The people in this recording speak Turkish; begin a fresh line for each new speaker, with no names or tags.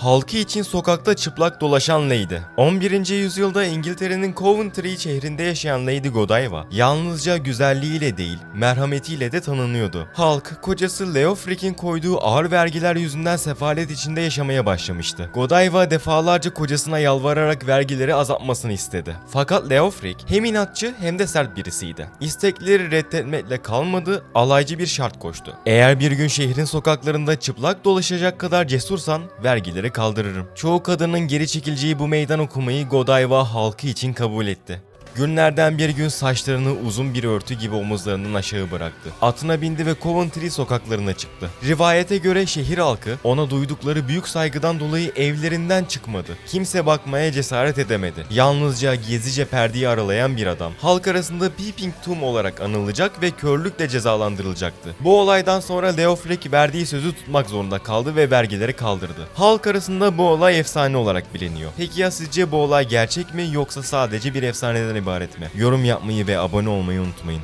halkı için sokakta çıplak dolaşan Lady. 11. yüzyılda İngiltere'nin Coventry şehrinde yaşayan Lady Godiva, yalnızca güzelliğiyle değil, merhametiyle de tanınıyordu. Halk, kocası Leofric'in koyduğu ağır vergiler yüzünden sefalet içinde yaşamaya başlamıştı. Godiva defalarca kocasına yalvararak vergileri azaltmasını istedi. Fakat Leofric hem inatçı hem de sert birisiydi. İstekleri reddetmekle kalmadı, alaycı bir şart koştu. Eğer bir gün şehrin sokaklarında çıplak dolaşacak kadar cesursan vergileri kaldırırım. Çoğu kadının geri çekileceği bu meydan okumayı Godiva halkı için kabul etti. Günlerden bir gün saçlarını uzun bir örtü gibi omuzlarından aşağı bıraktı. Atına bindi ve Coventry sokaklarına çıktı. Rivayete göre şehir halkı ona duydukları büyük saygıdan dolayı evlerinden çıkmadı. Kimse bakmaya cesaret edemedi. Yalnızca gezice perdeyi aralayan bir adam. Halk arasında Peeping Tom olarak anılacak ve körlükle cezalandırılacaktı. Bu olaydan sonra Leofric verdiği sözü tutmak zorunda kaldı ve vergileri kaldırdı. Halk arasında bu olay efsane olarak biliniyor. Peki ya sizce bu olay gerçek mi yoksa sadece bir efsaneden ibaret mi? Yorum yapmayı ve abone olmayı unutmayın.